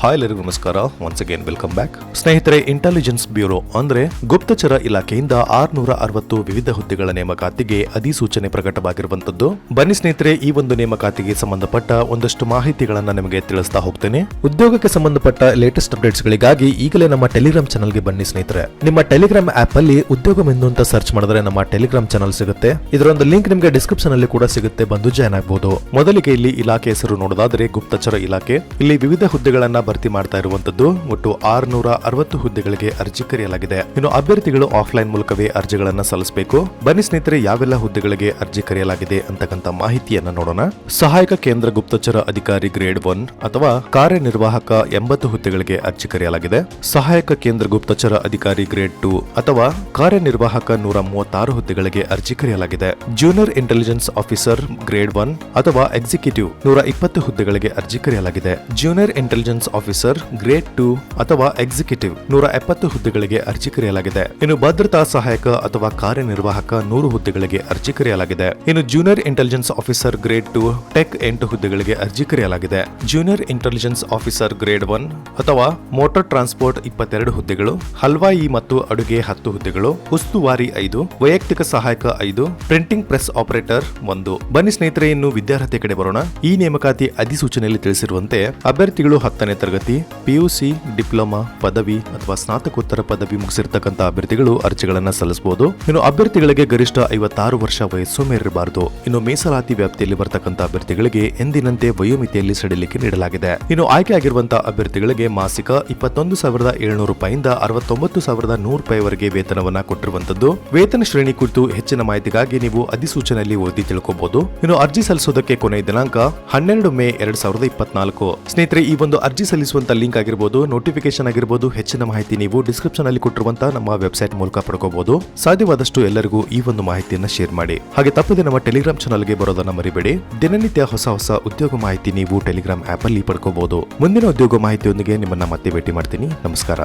Hi ಎಲ್ಲರಿಗೂ ನಮಸ್ಕಾರ. Once again welcome back ಸ್ನೇಹಿತರೆ ಇಂಟೆಲಿಜೆನ್ಸ್ ಬ್ಯೂರೋ ಅಂದ್ರೆ ಗುಪ್ತಚರ ಇಲಾಖೆಯಿಂದ ಆರ್ನೂರ ಅರವತ್ತು ವಿವಿಧ ಹುದ್ದೆಗಳ ನೇಮಕಾತಿಗೆ ಅಧಿಸೂಚನೆ ಪ್ರಕಟವಾಗಿರುವಂತದ್ದು. ಬನ್ನಿ ಸ್ನೇಹಿತರೆ, ಈ ಒಂದು ನೇಮಕಾತಿಗೆ ಸಂಬಂಧಪಟ್ಟ ಒಂದಷ್ಟು ಮಾಹಿತಿಗಳನ್ನ ನಿಮಗೆ ತಿಳಿಸ್ತಾ ಹೋಗ್ತೇನೆ. ಉದ್ಯೋಗಕ್ಕೆ ಸಂಬಂಧಪಟ್ಟ ಲೇಟೆಸ್ಟ್ ಅಪ್ಡೇಟ್ಸ್ ಗಳಿಗಾಗಿ ಈಗಲೇ ನಮ್ಮ ಟೆಲಿಗ್ರಾಮ್ ಚಾನಲ್ಗೆ ಬನ್ನಿ ಸ್ನೇಹಿತರೆ. ನಿಮ್ಮ ಟೆಲಿಗ್ರಾಮ್ ಆಪ್ ಅಲ್ಲಿ ಉದ್ಯೋಗ ಎಂದು ಅಂತ ಸರ್ಚ್ ಮಾಡಿದ್ರೆ ನಮ್ಮ ಟೆಲಿಗ್ರಾಮ್ ಚಾನಲ್ ಸಿಗುತ್ತೆ. ಇದರೊಂದು ಲಿಂಕ್ ನಿಮಗೆ ಡಿಸ್ಕ್ರಿಪ್ಷನ್ ಅಲ್ಲಿ ಕೂಡ ಸಿಗುತ್ತೆ, ಬಂದು ಜಾಯ್ನ್ ಆಗಬಹುದು ಮೊದಲಿಗೆ ಇಲ್ಲಿ ಇಲಾಖೆ ಹೆಸರು ನೋಡೋದಾದ್ರೆ ಗುಪ್ತಚರ ಇಲಾಖೆ. ಇಲ್ಲಿ ವಿವಿಧ ಹುದ್ದೆಗಳನ್ನ ಭರ್ತಿ ಮಾಡ್ತಾ ಇರುವಂತದ್ದು ಒಟ್ಟು ಆರ್ನೂರ ಅರವತ್ತು ಹುದ್ದೆಗಳಿಗೆ ಅರ್ಜಿ ಕರೆಯಲಾಗಿದೆ. ಇನ್ನು ಅಭ್ಯರ್ಥಿಗಳು ಆಫ್ಲೈನ್ ಮೂಲಕವೇ ಅರ್ಜಿಗಳನ್ನ ಸಲ್ಲಿಸಬೇಕು. ಬನ್ನಿ ಸ್ನೇಹಿತರೆ, ಯಾವೆಲ್ಲ ಹುದ್ದೆಗಳಿಗೆ ಅರ್ಜಿ ಕರೆಯಲಾಗಿದೆ ಅಂತಕ್ಕಂಥ ಮಾಹಿತಿಯನ್ನ ನೋಡೋಣ. ಸಹಾಯಕ ಕೇಂದ್ರ ಗುಪ್ತಚರ ಅಧಿಕಾರಿ ಗ್ರೇಡ್ ಒನ್ ಅಥವಾ ಕಾರ್ಯನಿರ್ವಾಹಕ ಎಂಬತ್ತು ಹುದ್ದೆಗಳಿಗೆ ಅರ್ಜಿ ಕರೆಯಲಾಗಿದೆ. ಸಹಾಯಕ ಕೇಂದ್ರ ಗುಪ್ತಚರ ಅಧಿಕಾರಿ ಗ್ರೇಡ್ ಟು ಅಥವಾ ಕಾರ್ಯನಿರ್ವಾಹಕ ನೂರ ಮೂವತ್ತಾರು ಹುದ್ದೆಗಳಿಗೆ ಅರ್ಜಿ ಕರೆಯಲಾಗಿದೆ. Junior intelligence officer grade one ಅಥವಾ ಎಕ್ಸಿಕ್ಯೂಟಿವ್ ನೂರ ಇಪ್ಪತ್ತು ಹುದ್ದೆಗಳಿಗೆ ಅರ್ಜಿ ಕರೆಯಲಾಗಿದೆ. Junior intelligence officer, grade two ಅಥವಾ ಎಕ್ಸಿಕ್ಯೂಟಿವ್ ನೂರ ಎಪ್ಪತ್ತು ಹುದ್ದೆಗಳಿಗೆ ಅರ್ಜಿ ಕರೆಯಲಾಗಿದೆ. ಇನ್ನು ಭದ್ರತಾ ಸಹಾಯಕ ಅಥವಾ ಕಾರ್ಯನಿರ್ವಾಹಕ ನೂರು ಹುದ್ದೆಗಳಿಗೆ ಅರ್ಜಿ ಕರೆಯಲಾಗಿದೆ. ಇನ್ನು junior intelligence officer, grade two tech ಎಂಟು ಹುದ್ದೆಗಳಿಗೆ ಅರ್ಜಿ ಕರೆಯಲಾಗಿದೆ. Junior intelligence officer, grade one ಅಥವಾ ಮೋಟಾರ್ ಟ್ರಾನ್ಸ್ಪೋರ್ಟ್ ಇಪ್ಪತ್ತೆರಡು ಹುದ್ದೆಗಳು, ಹಲ್ವಾಯಿ ಮತ್ತು ಅಡುಗೆ ಹತ್ತು ಹುದ್ದೆಗಳು, ಉಸ್ತುವಾರಿ ಐದು, ವೈಯಕ್ತಿಕ ಸಹಾಯಕ ಐದು, ಪ್ರಿಂಟಿಂಗ್ ಪ್ರೆಸ್ ಆಪರೇಟರ್ ಒಂದು. ಬನ್ನಿ ಸ್ನೇಹಿತರೆ, ಇನ್ನು ವಿದ್ಯಾರ್ಹತೆ ಕಡೆ ಬರೋಣ. ಈ ನೇಮಕಾತಿ ಅಧಿಸೂಚನೆಯಲ್ಲಿ ತಿಳಿಸಿರುವಂತೆ, ಅಭ್ಯರ್ಥಿಗಳು ಹತ್ತನೇ ತರಗತಿ ಪಿಯುಸಿ ಡಿಪ್ಲೊಮಾ, ಪದವಿ ಅಥವಾ ಸ್ನಾತಕೋತ್ತರ ಪದವಿ ಮುಗಿಸಿರ್ತಕ್ಕಂಥ ಅಭ್ಯರ್ಥಿಗಳು ಅರ್ಜಿಗಳನ್ನ ಸಲ್ಲಿಸಬಹುದು. ಇನ್ನು ಅಭ್ಯರ್ಥಿಗಳಿಗೆ ಗರಿಷ್ಠ ಐವತ್ತಾರು ವರ್ಷ ವಯಸ್ಸು ಮೇರಿರಬಾರದು ಇನ್ನು ಮೀಸಲಾತಿ ವ್ಯಾಪ್ತಿಯಲ್ಲಿ ಬರ್ತಕ್ಕಂಥ ಅಭ್ಯರ್ಥಿಗಳಿಗೆ ಎಂದಿನಂತೆ ವಯೋಮಿತಿಯಲ್ಲಿ ಸಡಿಲಿಕೆ ನೀಡಲಾಗಿದೆ. ಇನ್ನು ಆಯ್ಕೆ ಆಗಿರುವಂತಹ ಅಭ್ಯರ್ಥಿಗಳಿಗೆ ಮಾಸಿಕ ಇಪ್ಪತ್ತೊಂದು ಸಾವಿರದ ಏಳ್ನೂರು ರೂಪಾಯಿಂದ ಅರವತ್ತೊಂಬತ್ತು ಸಾವಿರದ ನೂರು ರೂಪಾಯಿವರೆಗೆ ವೇತನವನ್ನ ಕೊಟ್ಟಿರುವಂತದ್ದು ವೇತನ ಶ್ರೇಣಿ ಕುರಿತು ಹೆಚ್ಚಿನ ಮಾಹಿತಿಗಾಗಿ ನೀವು ಅಧಿಸೂಚನೆಯಲ್ಲಿ ಓದಿ ತಿಳ್ಕೋಬಹುದು ಇನ್ನು ಅರ್ಜಿ ಸಲ್ಲಿಸೋದಕ್ಕೆ ಕೊನೆಯ ದಿನಾಂಕ ಹನ್ನೆರಡು ಮೇ ಎರಡ್ ಸಾವಿರದ ಇಪ್ಪತ್ನಾಲ್ಕು. ಸ್ನೇಹಿತರೆ, ಈ ಒಂದು ಅರ್ಜಿ ಸಲ್ಲಿಸುವಂತ ಲಿಂಕ್ ಆಗಿರ್ಬೋದು ನೋಟಿಫಿಕೇಶನ್ ಆಗಿರ್ಬೋದು, ಹೆಚ್ಚಿನ ಮಾಹಿತಿ ನೀವು ಡಿಸ್ಕ್ರಿಪ್ಷನ್ ಅಲ್ಲಿ ಕೊಟ್ಟಿರುವಂತಹ ನಮ್ಮ ವೆಬ್ಸೈಟ್ ಮೂಲಕ ಪಡ್ಕೋಬಹುದು ಸಾಧ್ಯವಾದಷ್ಟು ಎಲ್ಲರಿಗೂ ಈ ಒಂದು ಮಾಹಿತಿಯನ್ನು ಶೇರ್ ಮಾಡಿ. ಹಾಗೆ ತಪ್ಪದೆ ನಮ್ಮ ಟೆಲಿಗ್ರಾಮ್ ಚಾನಲ್ಗೆ ಬರೋದನ್ನ ಮರಿಬೇಡಿ. ದಿನನಿತ್ಯ ಹೊಸ ಹೊಸ ಉದ್ಯೋಗ ಮಾಹಿತಿ ನೀವು ಟೆಲಿಗ್ರಾಮ್ ಆಪ್ ಅಲ್ಲಿ ಪಡ್ಕೋಬಹುದು ಮುಂದಿನ ಉದ್ಯೋಗ ಮಾಹಿತಿಯೊಂದಿಗೆ ನಿಮ್ಮನ್ನ ಮತ್ತೆ ಭೇಟಿ ಮಾಡ್ತೀನಿ. ನಮಸ್ಕಾರ.